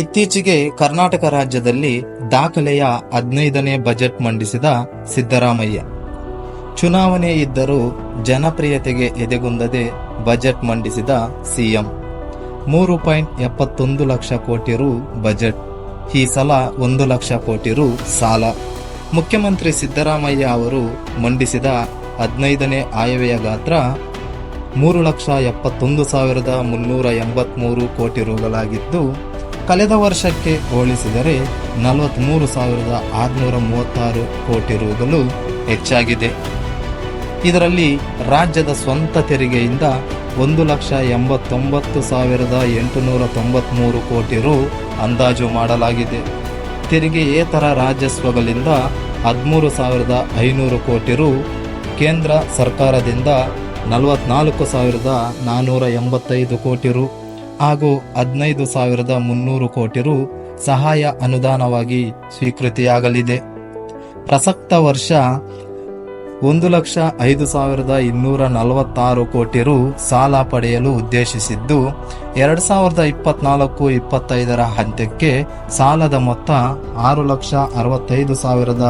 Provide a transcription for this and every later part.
ಇತ್ತೀಚೆಗೆ ಕರ್ನಾಟಕ ರಾಜ್ಯದಲ್ಲಿ ದಾಖಲೆಯ ಹದಿನೈದನೇ ಬಜೆಟ್ ಮಂಡಿಸಿದ ಸಿದ್ದರಾಮಯ್ಯ. ಚುನಾವಣೆ ಇದ್ದರೂ ಜನಪ್ರಿಯತೆಗೆ ಎದೆಗುಂದದೆ ಬಜೆಟ್ ಮಂಡಿಸಿದ ಸಿಎಂ. ಮೂರು ಪಾಯಿಂಟ್ ಎಪ್ಪತ್ತೊಂದು ಲಕ್ಷ ಕೋಟಿ ರು ಬಜೆಟ್. ಈ ಸಲ ಒಂದು ಲಕ್ಷ ಕೋಟಿ ರು ಸಾಲ. ಮುಖ್ಯಮಂತ್ರಿ ಸಿದ್ದರಾಮಯ್ಯ ಅವರು ಮಂಡಿಸಿದ ಹದಿನೈದನೇ ಆಯವ್ಯಯ ಗಾತ್ರ ಮೂರು ಲಕ್ಷ ಎಪ್ಪತ್ತೊಂದು ಸಾವಿರದ ಮುನ್ನೂರ ಎಂಬತ್ಮೂರು ಕೋಟಿ ರುಗಳಾಗಿದ್ದು ಕಳೆದ ವರ್ಷಕ್ಕೆ ಹೋಲಿಸಿದರೆ ನಲವತ್ತ್ಮೂರು ಸಾವಿರದ ಆರುನೂರ ಮೂವತ್ತಾರು ಕೋಟಿ ರುಗಳು ಹೆಚ್ಚಾಗಿದೆ. ಇದರಲ್ಲಿ ರಾಜ್ಯದ ಸ್ವಂತ ತೆರಿಗೆಯಿಂದ ಒಂದು ಲಕ್ಷ ಎಂಬತ್ತೊಂಬತ್ತು ಸಾವಿರದ ಎಂಟುನೂರ ತೊಂಬತ್ಮೂರು ಕೋಟಿ ರು ಅಂದಾಜು ಮಾಡಲಾಗಿದೆ. ತೆರಿಗೆಯೇತರ ರಾಜಸ್ವಗಳಿಂದ ಹದಿಮೂರು ಸಾವಿರದ ಐನೂರು ಕೋಟಿ ರು ಕೇಂದ್ರ ಸರ್ಕಾರದಿಂದ ನಲವತ್ನಾಲ್ಕು ಸಾವಿರದ ನಾನ್ನೂರ ಎಂಬತ್ತೈದು ಕೋಟಿ ರು ಹಾಗೂ ಹದಿನೈದು ಸಾವಿರದ ಮುನ್ನೂರು ಕೋಟಿ ರು ಸಹಾಯ ಅನುದಾನವಾಗಿ ಸ್ವೀಕೃತಿಯಾಗಲಿದೆ. ಪ್ರಸಕ್ತ ವರ್ಷ ಒಂದು ಲಕ್ಷ ಐದು ಸಾವಿರದ ಇನ್ನೂರ ನಲವತ್ತಾರು ಕೋಟಿ ರು ಸಾಲ ಪಡೆಯಲು ಉದ್ದೇಶಿಸಿದ್ದು, ಎರಡು ಸಾವಿರದ ಇಪ್ಪತ್ನಾಲ್ಕು ಇಪ್ಪತ್ತೈದರ ಹಂತಕ್ಕೆ ಸಾಲದ ಮೊತ್ತ ಆರು ಲಕ್ಷ ಅರವತ್ತೈದು ಸಾವಿರದ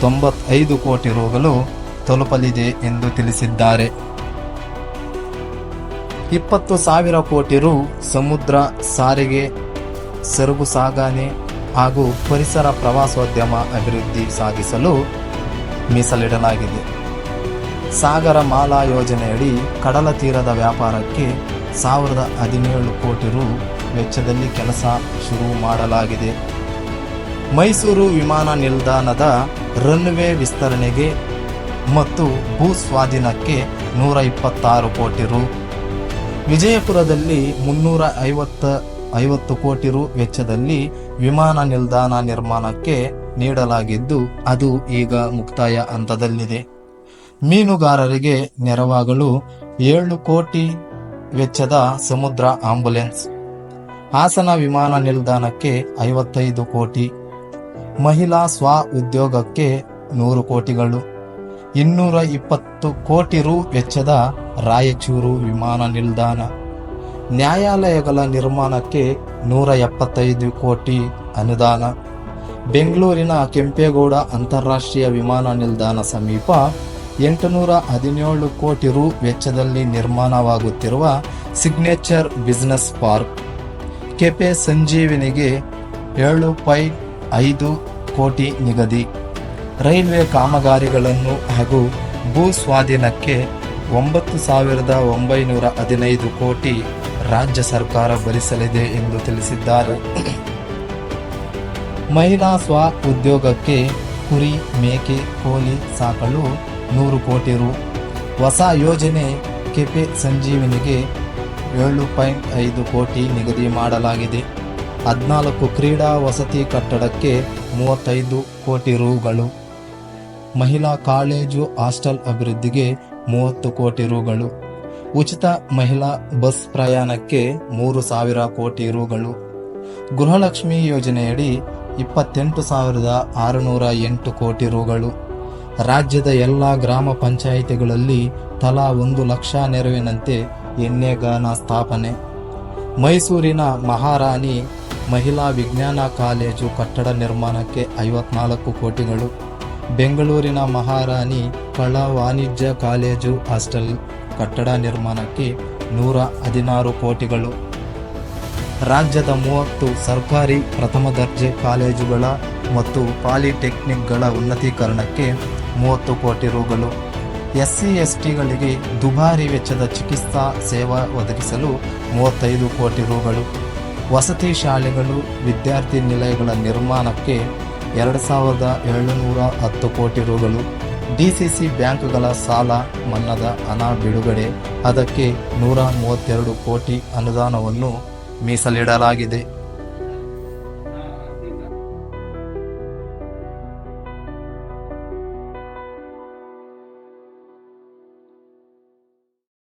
ತೊಂಬತ್ತೈದು ಕೋಟಿ ರುಗಳು ತಲುಪಲಿದೆ ಎಂದು ತಿಳಿಸಿದ್ದಾರೆ. ಇಪ್ಪತ್ತು ಸಾವಿರ ಕೋಟಿ ರು ಸಮುದ್ರ, ಸಾರಿಗೆ ಸರಕು ಸಾಗಣೆ ಹಾಗೂ ಪರಿಸರ ಪ್ರವಾಸೋದ್ಯಮ ಅಭಿವೃದ್ಧಿ ಸಾಧಿಸಲು ಮೀಸಲಿಡಲಾಗಿದೆ. ಸಾಗರ ಮಾಲಾ ಯೋಜನೆಯಡಿ ಕಡಲ ತೀರದ ವ್ಯಾಪಾರಕ್ಕೆ ಸಾವಿರದ ಹದಿನೇಳು ಕೋಟಿ ರು ವೆಚ್ಚದಲ್ಲಿ ಕೆಲಸ ಶುರು ಮಾಡಲಾಗಿದೆ. ಮೈಸೂರು ವಿಮಾನ ನಿಲ್ದಾಣದ ರನ್ವೇ ವಿಸ್ತರಣೆಗೆ ಮತ್ತು ಭೂ ಸ್ವಾಧೀನಕ್ಕೆ ನೂರ ಇಪ್ಪತ್ತಾರು ಕೋಟಿ ರು ವಿಜಯಪುರದಲ್ಲಿ ಮುನ್ನೂರ ಐವತ್ತ, ಐವತ್ತು ಕೋಟಿ ರು ವೆಚ್ಚದಲ್ಲಿ ವಿಮಾನ ನಿಲ್ದಾಣ ನಿರ್ಮಾಣಕ್ಕೆ ನೀಡಲಾಗಿದ್ದು, ಅದು ಈಗ ಮುಕ್ತಾಯ ಹಂತದಲ್ಲಿದೆ. ಮೀನುಗಾರರಿಗೆ ನೆರವಾಗಲು ಏಳು ಕೋಟಿ ವೆಚ್ಚದ ಸಮುದ್ರ ಆಂಬುಲೆನ್ಸ್, ಹಾಸನ ವಿಮಾನ ನಿಲ್ದಾಣಕ್ಕೆ ಐವತ್ತೈದು ಕೋಟಿ, ಮಹಿಳಾ ಸ್ವ ಉದ್ಯೋಗಕ್ಕೆ ನೂರು ಕೋಟಿಗಳು, ಇನ್ನೂರ ಇಪ್ಪತ್ತು ಕೋಟಿ ರು ವೆಚ್ಚದ ರಾಯಚೂರು ವಿಮಾನ ನಿಲ್ದಾಣ. ನ್ಯಾಯಾಲಯಗಳ ನಿರ್ಮಾಣಕ್ಕೆ ನೂರ ಎಪ್ಪತ್ತೈದು ಕೋಟಿ ಅನುದಾನ. ಬೆಂಗಳೂರಿನ ಕೆಂಪೇಗೌಡ ಅಂತಾರಾಷ್ಟ್ರೀಯ ವಿಮಾನ ನಿಲ್ದಾಣ ಸಮೀಪ ಎಂಟುನೂರ ಹದಿನೇಳು ಕೋಟಿ ರು ವೆಚ್ಚದಲ್ಲಿ ನಿರ್ಮಾಣವಾಗುತ್ತಿರುವ ಸಿಗ್ನೇಚರ್ ಬಿಸ್ನೆಸ್ ಪಾರ್ಕ್. ಕೆಪೆ ಸಂಜೀವಿನಿಗೆ ಏಳು ಪಾಯಿಂಟ್ ಐದು ಕೋಟಿ ನಿಗದಿ. ರೈಲ್ವೆ ಕಾಮಗಾರಿಗಳನ್ನು ಹಾಗೂ ಭೂ ಸ್ವಾಧೀನಕ್ಕೆ ಒಂಬತ್ತು ಸಾವಿರದ ಒಂಬೈನೂರ ಹದಿನೈದು ಕೋಟಿ ರಾಜ್ಯ ಸರ್ಕಾರ ಭರಿಸಲಿದೆ ಎಂದು ತಿಳಿಸಿದ್ದಾರೆ. ಮಹಿಳಾ ಸ್ವ ಉದ್ಯೋಗಕ್ಕೆ ಕುರಿ, ಮೇಕೆ ಕೋಲಿ ಸಾಕಲು ನೂರು ಕೋಟಿ ರು. ಹೊಸ ಯೋಜನೆ ಕೆಪೆ ಸಂಜೀವಿನಿಗೆ ಏಳು ಪಾಯಿಂಟ್ ಐದು ಕೋಟಿ ನಿಗದಿ ಮಾಡಲಾಗಿದೆ. ಹದಿನಾಲ್ಕು ಕ್ರೀಡಾ ವಸತಿ ಕಟ್ಟಡಕ್ಕೆ ಮೂವತ್ತೈದು ಕೋಟಿ ರುಗಳು. ಮಹಿಳಾ ಕಾಲೇಜು ಹಾಸ್ಟೆಲ್ ಅಭಿವೃದ್ಧಿಗೆ ಮೂವತ್ತು ಕೋಟಿ ರುಗಳು. ಉಚಿತ ಮಹಿಳಾ ಬಸ್ ಪ್ರಯಾಣಕ್ಕೆ ಮೂರು ಸಾವಿರ ಕೋಟಿ ರುಗಳು. ಗೃಹಲಕ್ಷ್ಮಿ ಯೋಜನೆಯಡಿ ಇಪ್ಪತ್ತೆಂಟು ಸಾವಿರದ ಆರುನೂರ ಎಂಟು ಕೋಟಿ ರುಗಳು. ರಾಜ್ಯದ ಎಲ್ಲ ಗ್ರಾಮ ಪಂಚಾಯಿತಿಗಳಲ್ಲಿ ತಲಾ ಒಂದು ಲಕ್ಷ ನೆರವಿನಂತೆ ಎಣ್ಣೆಗಾನ ಸ್ಥಾಪನೆ. ಮೈಸೂರಿನ ಮಹಾರಾಣಿ ಮಹಿಳಾ ವಿಜ್ಞಾನ ಕಾಲೇಜು ಕಟ್ಟಡ ನಿರ್ಮಾಣಕ್ಕೆ ಐವತ್ನಾಲ್ಕು ಕೋಟಿಗಳು. ಬೆಂಗಳೂರಿನ ಮಹಾರಾಣಿ ಕಲಾ ವಾಣಿಜ್ಯ ಕಾಲೇಜು ಹಾಸ್ಟೆಲ್ ಕಟ್ಟಡ ನಿರ್ಮಾಣಕ್ಕೆ ನೂರ ಹದಿನಾರು ಕೋಟಿಗಳು. ರಾಜ್ಯದ ಮೂವತ್ತು ಸರ್ಕಾರಿ ಪ್ರಥಮ ದರ್ಜೆ ಕಾಲೇಜುಗಳ ಮತ್ತು ಪಾಲಿಟೆಕ್ನಿಕ್ಗಳ ಉನ್ನತೀಕರಣಕ್ಕೆ ಮೂವತ್ತು ಕೋಟಿ ರುಗಳು. ಎಸ್ ಟಿಗಳಿಗೆ ದುಬಾರಿ ವೆಚ್ಚದ ಚಿಕಿತ್ಸಾ ಸೇವಾ ಒದಗಿಸಲು ಮೂವತ್ತೈದು ಕೋಟಿ ರುಗಳು. ವಸತಿ ಶಾಲೆಗಳು, ವಿದ್ಯಾರ್ಥಿ ನಿಲಯಗಳ ನಿರ್ಮಾಣಕ್ಕೆ ಎರಡು ಸಾವಿರದ ಏಳುನೂರ ಹತ್ತು ಕೋಟಿ ರುಗಳು. ಡಿಸಿಸಿ ಬ್ಯಾಂಕ್ಗಳ ಸಾಲ ಮನ್ನಾದ ಹಣ ಬಿಡುಗಡೆ ಅದಕ್ಕೆ ನೂರ ಮೂವತ್ತೆರಡು ಕೋಟಿ ಅನುದಾನವನ್ನು ಮೀಸಲಿಡಲಾಗಿದೆ.